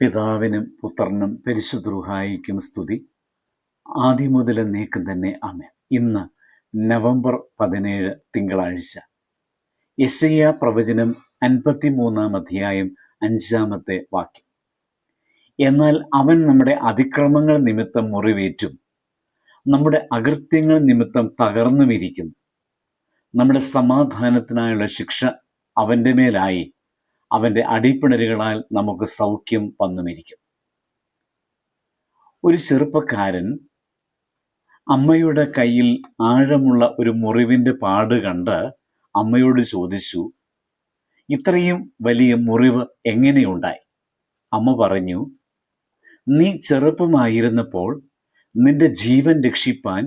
പിതാവിനും പുത്രനും പരിശുദ്രൂഹായിക്കും സ്തുതി. ആദ്യം മുതൽ നീക്കം തന്നെ ആമേ ഇന്ന് നവംബർ പതിനേഴ് തിങ്കളാഴ്ച. യശയ്യ പ്രവചനം അൻപത്തിമൂന്നാം അധ്യായം അഞ്ചാമത്തെ വാക്യം. എന്നാൽ അവൻ നമ്മുടെ അതിക്രമങ്ങൾ നിമിത്തം മുറിവേറ്റും നമ്മുടെ അകൃത്യങ്ങൾ നിമിത്തം തകർന്നുമിരിക്കുന്നു നമ്മുടെ സമാധാനത്തിനായുള്ള ശിക്ഷ അവന്റെ മേലായി അവന്റെ അടിപ്പിണരുകളാൽ നമുക്ക് സൗഖ്യം വന്നുമിരിക്കും ഒരു ചെറുപ്പക്കാരൻ അമ്മയുടെ കയ്യിൽ ആഴമുള്ള ഒരു മുറിവിന്റെ പാട് കണ്ട് അമ്മയോട് ചോദിച്ചു ഇത്രയും വലിയ മുറിവ് എങ്ങനെയുണ്ടായി? അമ്മ പറഞ്ഞു നീ ചെറുപ്പമായിരുന്നപ്പോൾ നിന്റെ ജീവൻ രക്ഷിപ്പാൻ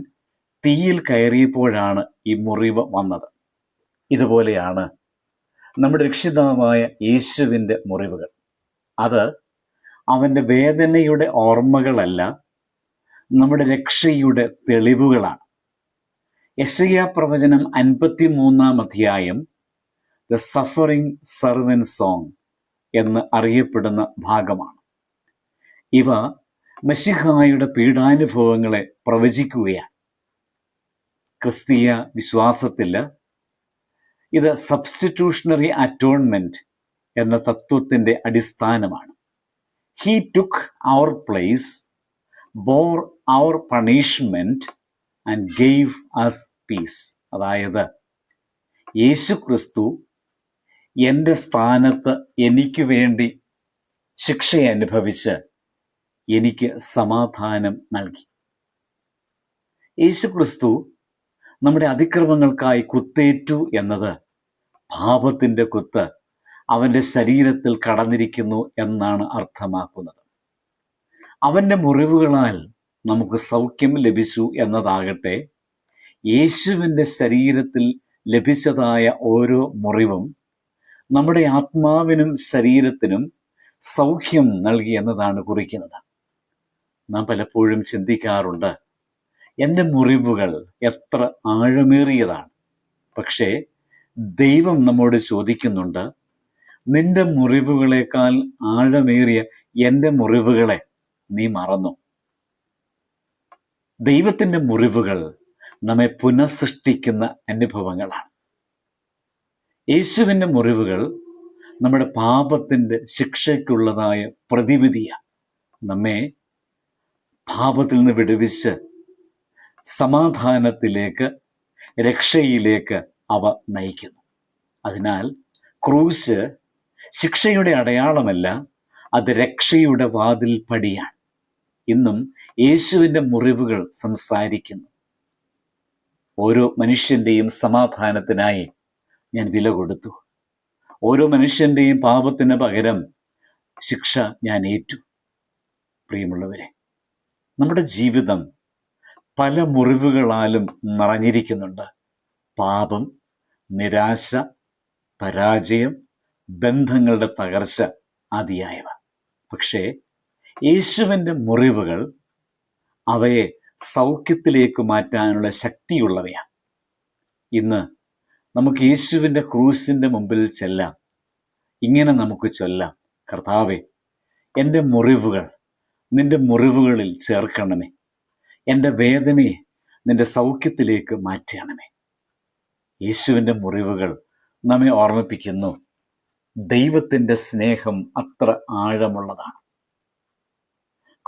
തീയിൽ കയറിയപ്പോഴാണ് ഈ മുറിവ് വന്നത്. ഇതുപോലെയാണ് നമ്മുടെ രക്ഷിതാവായ യേശുവിന്റെ മുറിവുകൾ. അത് അവന്റെ വേദനയുടെ ഓർമ്മകളല്ല നമ്മുടെ രക്ഷയുടെ തെളിവുകളാണ്. യശയ പ്രവചനം അൻപത്തി മൂന്നാം അധ്യായം ദ സഫറിംഗ് സർവൻ സോങ് എന്ന് അറിയപ്പെടുന്ന ഭാഗമാണ്. ഇവ മഷിഹായുടെ പീഡാനുഭവങ്ങളെ പ്രവചിക്കുകയാണ്. ക്രിസ്തീയ വിശ്വാസത്തിൽ ഇത് സബ്സ്റ്റിറ്റ്യൂഷണറി അറ്റോൺമെന്റ് എന്ന തത്വത്തിന്റെ അടിസ്ഥാനമാണ്. He took our place bore our punishment and gave us peace അതായത് യേശു ക്രിസ്തു എന്റെ സ്ഥാനത്ത് എനിക്ക് വേണ്ടി ശിക്ഷ അനുഭവിച്ച് എനിക്ക് സമാധാനം നൽകി. യേശു ക്രിസ്തു നമ്മുടെ അതിക്രമങ്ങൾക്കായി കുത്തേറ്റു എന്നത് പാപത്തിന്റെ കുത്ത് അവന്റെ ശരീരത്തിൽ കടന്നിരിക്കുന്നു എന്നാണ് അർത്ഥമാക്കുന്നത്. അവന്റെ മുറിവുകളാൽ നമുക്ക് സൗഖ്യം ലഭിച്ചു എന്നതാകട്ടെ യേശുവിന്റെ ശരീരത്തിൽ ലഭിച്ചതായ ഓരോ മുറിവും നമ്മുടെ ആത്മാവിനും ശരീരത്തിനും സൗഖ്യം നൽകി എന്നതാണ് കുറിക്കുന്നത്. നാം പലപ്പോഴും ചിന്തിക്കാറുണ്ട് എന്റെ മുറിവുകൾ എത്ര ആഴമേറിയതാണ്. പക്ഷേ ദൈവം നമ്മോട് ചോദിക്കുന്നുണ്ട് നിന്റെ മുറിവുകളേക്കാൾ ആഴമേറിയ എന്റെ മുറിവുകളെ നീ മറന്നു. ദൈവത്തിന്റെ മുറിവുകൾ നമ്മെ പുനഃസൃഷ്ടിക്കുന്ന അനുഭവങ്ങളാണ്. യേശുവിന്റെ മുറിവുകൾ നമ്മുടെ പാപത്തിന്റെ ശിക്ഷയ്ക്കുള്ളതായ പ്രതിവിധിയാണ് നമ്മെ പാപത്തിൽ നിന്ന് വിടുവിച്ച് സമാധാനത്തിലേക്ക് രക്ഷയിലേക്ക് അവ നയിക്കുന്നു. അതിനാൽ ക്രൂശ് ശിക്ഷയുടെ അടയാളമല്ല അത് രക്ഷയുടെ വാതിൽ പടിയാണ്. ഇന്നും യേശുവിന്റെ മുറിവുകൾ സംസാരിക്കുന്നു. ഓരോ മനുഷ്യന്റെയും സമാധാനത്തിനായി ഞാൻ വില കൊടുത്തു. ഓരോ മനുഷ്യന്റെയും പാപത്തിന് പകരം ശിക്ഷ ഞാൻ ഏറ്റു. പ്രിയമുള്ളവരെ നമ്മുടെ ജീവിതം പല മുറിവുകളാലും നിറഞ്ഞിരിക്കുന്നുണ്ട്. പാപം നിരാശ പരാജയം ബന്ധങ്ങളുടെ തകർച്ച ആദിയായവ. പക്ഷേ യേശുവിന്റെ മുറിവുകൾ അവയെ സൗഖ്യത്തിലേക്ക് മാറ്റാനുള്ള ശക്തിയുള്ളവയാണ്. ഇന്ന് നമുക്ക് യേശുവിന്റെ ക്രൂസിന്റെ മുമ്പിൽ ചെല്ലാം. ഇങ്ങനെ നമുക്ക് ചൊല്ലാം. കർത്താവെ എന്റെ മുറിവുകൾ നിന്റെ മുറിവുകളിൽ ചേർക്കണമേ. എന്റെ വേദനയെ നിന്റെ സൗഖ്യത്തിലേക്ക് മാറ്റണമേ. യേശുവിന്റെ മുറിവുകൾ നമ്മെ ഓർമ്മിപ്പിക്കുന്നു. ദൈവത്തിന്റെ സ്നേഹം അത്ര ആഴമുള്ളതാണ്.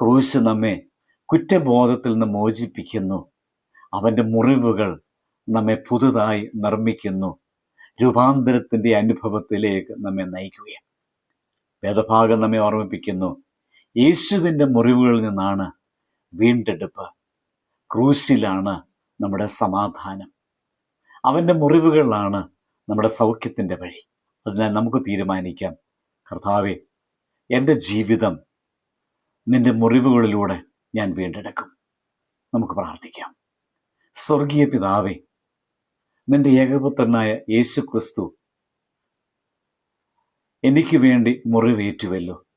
ക്രൂശ് നമ്മെ കുറ്റബോധത്തിൽ നിന്ന് മോചിപ്പിക്കുന്നു. അവന്റെ മുറിവുകൾ നമ്മെ പുതുതായി നിർമ്മിക്കുന്നു. രൂപാന്തരത്തിന്റെ അനുഭവത്തിലേക്ക് നമ്മെ നയിക്കുകയാണ്. വേദഭാഗം നമ്മെ ഓർമ്മിപ്പിക്കുന്നു. യേശുവിന്റെ മുറിവുകളിൽ നിന്നാണ് വീണ്ടെടുപ്പ്. ക്രൂശിലാണ് നമ്മുടെ സമാധാനം. അവന്റെ മുറിവുകളാണ് നമ്മുടെ സൗഖ്യത്തിന്റെ വഴി. അതിനാൽ നമുക്ക് തീരുമാനിക്കാം. കർത്താവെ എന്റെ ജീവിതം നിന്റെ മുറിവുകളിലൂടെ ഞാൻ വീണ്ടെടുക്കും. നമുക്ക് പ്രാർത്ഥിക്കാം. സ്വർഗീയ പിതാവെ നിന്റെ ഏകപുത്രനായ യേശു ക്രിസ്തു എനിക്ക് വേണ്ടി മുറിവേറ്റുവല്ലോ.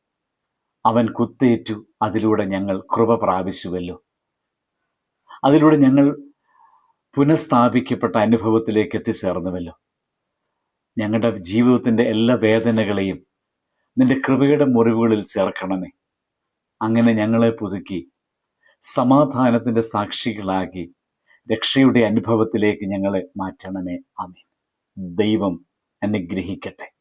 അവൻ കുത്തേറ്റു അതിലൂടെ ഞങ്ങൾ കൃപ പ്രാപിച്ചുവല്ലോ. അതിലൂടെ ഞങ്ങൾ പുനഃസ്ഥാപിക്കപ്പെട്ട അനുഭവത്തിലേക്ക് എത്തിച്ചേർന്നുവല്ലോ. ഞങ്ങളുടെ ജീവിതത്തിന്റെ എല്ലാ വേദനകളെയും നിന്റെ കൃപയുടെ മുറിവുകളിൽ ചേർക്കണമേ. അങ്ങനെ ഞങ്ങളെ പുതുക്കി സമാധാനത്തിന്റെ സാക്ഷികളാക്കി രക്ഷയുടെ അനുഭവത്തിലേക്ക് ഞങ്ങളെ മാറ്റണമേ. ആമേൻ. ദൈവം അനുഗ്രഹിക്കട്ടെ.